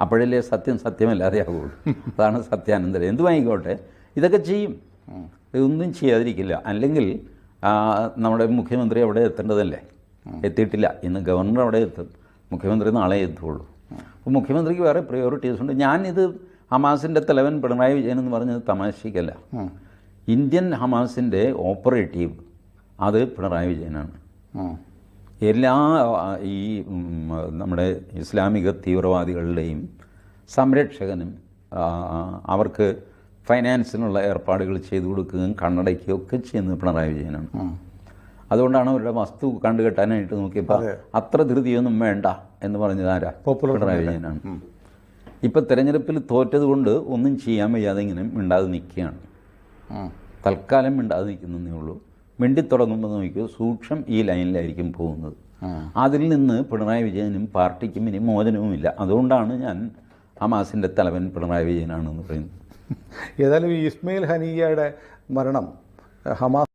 അപ്പോഴല്ലേ സത്യം സത്യമല്ലാതെ ആവുള്ളൂ. അതാണ് സത്യാനന്തരം. എന്തുമായിക്കോട്ടെ ഇതൊക്കെ ചെയ്യും. ഇതൊന്നും ചെയ്യാതിരിക്കില്ല. അല്ലെങ്കിൽ നമ്മുടെ മുഖ്യമന്ത്രി അവിടെ എത്തേണ്ടതല്ലേ? എത്തിയിട്ടില്ല. ഇന്ന് ഗവർണർ അവിടെ എത്തും. മുഖ്യമന്ത്രി നാളെ എത്തുള്ളൂ. അപ്പോൾ മുഖ്യമന്ത്രിക്ക് വേറെ പ്രയോറിറ്റീസ് ഉണ്ട്. ഞാനിത് ഹമാസിന്റെ തലവൻ പിണറായി വിജയൻ എന്ന് പറഞ്ഞത് തമാശിക്കല്ല ഇന്ത്യൻ ഹമാസിന്റെ ഓപ്പറേറ്റീവ് അത് പിണറായി വിജയനാണ്. എല്ലാ ഈ നമ്മുടെ ഇസ്ലാമിക തീവ്രവാദികളുടെയും സംരക്ഷകനും അവർക്ക് ഫൈനാൻസിനുള്ള ഏർപ്പാടുകൾ ചെയ്തു കൊടുക്കുകയും കണ്ണടയ്ക്കുകയും ഒക്കെ ചെയ്യുന്നത് പിണറായി വിജയനാണ്. അതുകൊണ്ടാണ് അവരുടെ വസ്തു കണ്ടുകെട്ടാനായിട്ട് നോക്കിയപ്പോൾ അത്ര ധൃതിയൊന്നും വേണ്ട എന്ന് പറഞ്ഞത് ആരാ? പിണറായി വിജയനാണ്. ഇപ്പം തിരഞ്ഞെടുപ്പിൽ തോറ്റത് കൊണ്ട് ഒന്നും ചെയ്യാൻ വയ്യാതെ ഇങ്ങനെ മിണ്ടാതെ നിൽക്കുകയാണ്. തൽക്കാലം മിണ്ടാതെ നിൽക്കുന്നതേ ഉള്ളൂ. മിണ്ടിത്തുടങ്ങുമ്പോൾ നോക്കിയോ സൂക്ഷം ഈ ലൈനിലായിരിക്കും പോകുന്നത്. അതിൽ നിന്ന് പിണറായി വിജയനും പാർട്ടിക്കും ഇനി മോചനവുമില്ല അതുകൊണ്ടാണ് ഞാൻ ഹമാസിന്റെ തലവൻ പിണറായി വിജയനാണെന്ന് പറയുന്നത്. ഏതായാലും ഈ ഇസ്മയിൽ ഹനീയയുടെ മരണം ഹമാസ്